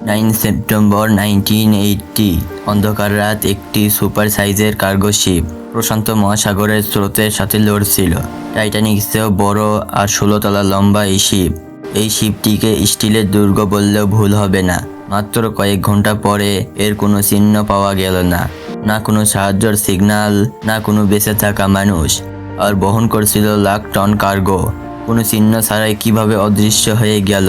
Nine September nineteen eighty, অন্ধকার রাত একটি সুপার সাইজের কার্গো শিপ প্রশান্ত মহাসাগরের স্রোতের সাথে লড়ছিল। টাইটানিক চেয়েও বড় আর ষোলো তলা লম্বা এই শিপ। এই শিপটিকে স্টিলের দুর্গ বললেও ভুল হবে না। মাত্র কয়েক ঘণ্টা পরে এর কোনো চিহ্ন পাওয়া গেল না। না কোনো সাহায্যর সিগন্যাল না কোনো বেঁচে থাকা মানুষ। আর বহন করছিল লাখ টন কার্গো। কোনো চিহ্ন ছাড়াই কীভাবে অদৃশ্য হয়ে গেল?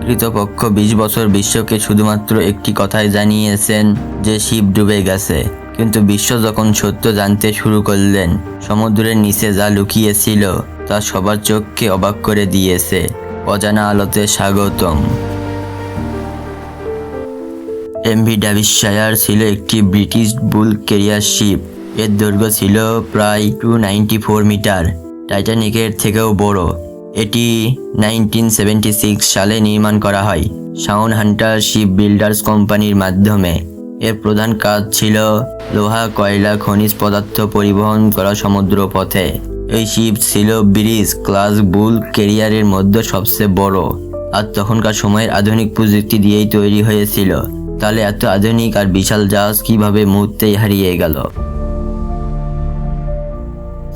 কৃতপক্ষ বিশ বছর বিশ্বকে শুধুমাত্র একটি কথাই জানিয়েছেন যে শিপ ডুবে গেছে। কিন্তু বিশ্ব যখন সত্য জানতে শুরু করলেন, সমুদ্রের নিচে যা লুকিয়েছিল তা সবার চোখকে অবাক করে দিয়েছে। অজানা আলোতে স্বাগতম। এমভি ডাভিশায়ার ছিল একটি ব্রিটিশ বুল কেরিয়ার শিপ। এর দৈর্ঘ্য ছিল প্রায় টু নাইনটি ফোর মিটার টাইটানিকের থেকেও বড়। এটি নাইনটিন সালে নির্মাণ করা হয়। শাউন হান্টার শিপ বিল্ডার্স কোম্পানির মাধ্যমে। এর প্রধান কাজ ছিল লোহা, কয়লা, খনিজ পদার্থ পরিবহন করা সমুদ্র পথে এই শিপ ছিল ব্রিজ ক্লাস বুল কেরিয়ারের মধ্যে সবচেয়ে বড়। আর তখনকার সময়ের আধুনিক প্রযুক্তি দিয়েই তৈরি হয়েছিল। তাহলে এত আধুনিক আর বিশাল জাহাজ কীভাবে মুহূর্তেই হারিয়ে গেল?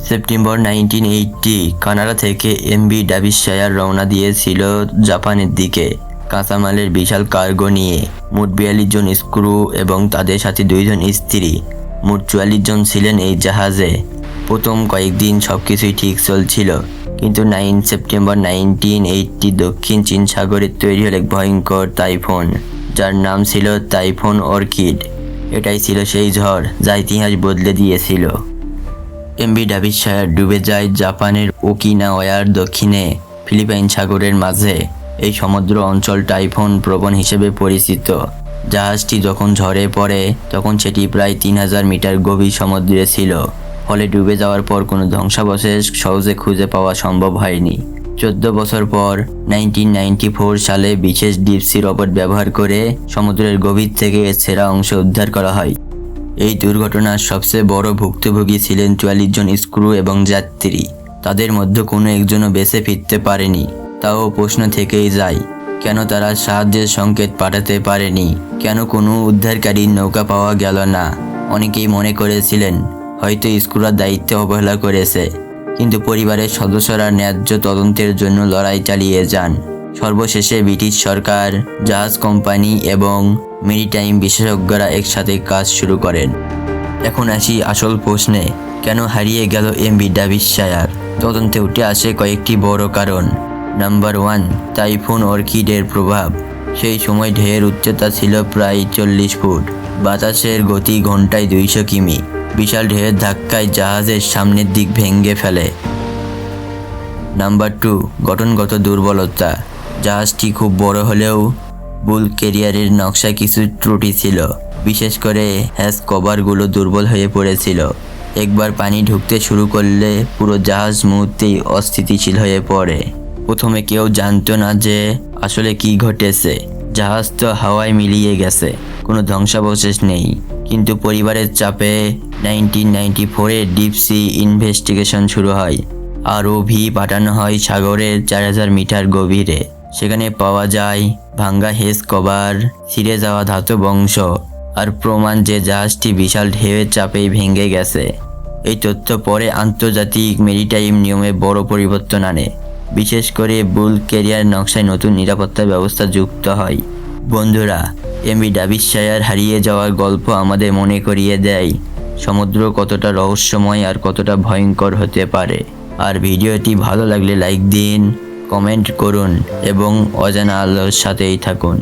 সেপ্টেম্বর নাইনটিন এইটটি কানাডা থেকে এমবি ডাভিশায়ার রওনা দিয়েছিল জাপানের দিকে। কাঁচামালের বিশাল কার্গো নিয়ে মোট বিয়াল্লিশ জন স্ক্রু এবং তাদের সাথে দুইজন স্ত্রী, মোট চুয়াল্লিশ জন ছিলেন এই জাহাজে। প্রথম কয়েকদিন সব কিছুই ঠিক চলছিল, কিন্তু নাইন সেপ্টেম্বর নাইনটিন এইটটি দক্ষিণ চীন সাগরে তৈরি হল এক ভয়ঙ্কর তাইফোন যার নাম ছিল তাইফোন অর্কিড। এটাই ছিল সেই ঝড় যা ইতিহাস বদলে দিয়েছিল। এমবি ডাভিশায়ার ডুবে যায় জাপানের ওকিনাওয়ার দক্ষিণে, ফিলিপাইন সাগরের মাঝে। এই সমুদ্র অঞ্চল টাইফুন প্রবণ হিসেবে পরিচিত। জাহাজটি যখন ঝড়ে পড়ে, তখন সেটি প্রায় তিন হাজার মিটার গভীর সমুদ্রে ছিল। ফলে ডুবে যাওয়ার পর কোনো ধ্বংসাবশেষ সহজে খুঁজে পাওয়া সম্ভব হয়নি। চোদ্দ বছর পর, নাইনটিন নাইনটি ফোর সালে বিশেষ ডিপসি রবট ব্যবহার করে সমুদ্রের গভীর থেকে সেরা অংশ উদ্ধার করা হয়। এই দুর্ঘটনার সবচেয়ে বড় ভুক্তভোগী ছিলেন চুয়াল্লিশ জন স্ক্রু এবং যাত্রী। তাদের মধ্যে কোনো একজনও বেঁচে ফিরতে পারেনি। তাও প্রশ্ন থেকেই যায়, কেন তারা সাহায্যের সংকেত পাঠাতে পারেনি? কেন কোনো উদ্ধারকারী নৌকা পাওয়া গেল না? অনেকেই মনে করেছিলেন, হয়তো স্ক্রুরা দায়িত্ব অবহেলা করেছে। কিন্তু পরিবারের সদস্যরা ন্যায্য তদন্তের জন্য লড়াই চালিয়ে যান। সর্বশেষে ব্রিটিশ সরকার, জাহাজ কোম্পানি এবং মেরিটাইম বিশেষজ্ঞরা একসাথে কাজ শুরু করেন। এখন আসি আসল প্রশ্নে, কেন হারিয়ে গেল এম এমবি ডাভিশায়ার তদন্তে উঠে আসে কয়েকটি বড় কারণ। নাম্বার ওয়ান, টাইফুন অর্কিডের প্রভাব। সেই সময় ঢের উচ্চতা ছিল প্রায় চল্লিশ ফুট। বাতাসের গতি ঘন্টায় দুইশো কিমি। বিশাল ঢের ধাক্কায় জাহাজের সামনের দিক ভেঙে ফেলে। নাম্বার টু, গঠনগত দুর্বলতা। জাহাজটি খুব বড় হলেও বুল কেরিয়ারের নকশায় কিছু ত্রুটি ছিল। বিশেষ করে হ্যাজ কভারগুলো দুর্বল হয়ে পড়েছিল। একবার পানি ঢুকতে শুরু করলে পুরো জাহাজ মুহূর্তেই অস্থিতিশীল হয়ে পড়ে। প্রথমে কেউ জানতো না যে আসলে কি ঘটেছে। জাহাজ তো হাওয়ায় মিলিয়ে গেছে, কোনো ধ্বংসাবশেষ নেই। কিন্তু পরিবারের চাপে নাইনটিন নাইনটি ফোরে ডিপসি ইনভেস্টিগেশন শুরু হয়। আরও ভি পাঠানো হয় সাগরের চার হাজার মিটার গভীরে। সেখানে পাওয়া যায় ভাঙ্গা হেস কভার ছিঁড়ে যাওয়া ধাতব অংশ আর প্রমাণ যে জাহাজটি বিশাল ঢেউয়ের চাপেই ভেঙে গেছে। এই তথ্য পরে আন্তর্জাতিক মেরিটাইম নিয়মে বড় পরিবর্তন আনে। বিশেষ করে বুল কেরিয়ার নকশায় নতুন নিরাপত্তা ব্যবস্থা যুক্ত হয়। বন্ধুরা এমবি ডাভিশায়ার হারিয়ে যাওয়ার গল্প আমাদের মনে করিয়ে দেয়, সমুদ্র কতটা রহস্যময় আর কতটা ভয়ঙ্কর হতে পারে। আর ভিডিওটি ভালো লাগলে লাইক দিন কমেন্ট করুন এবং অজানা আলোর সাথেই থাকুন।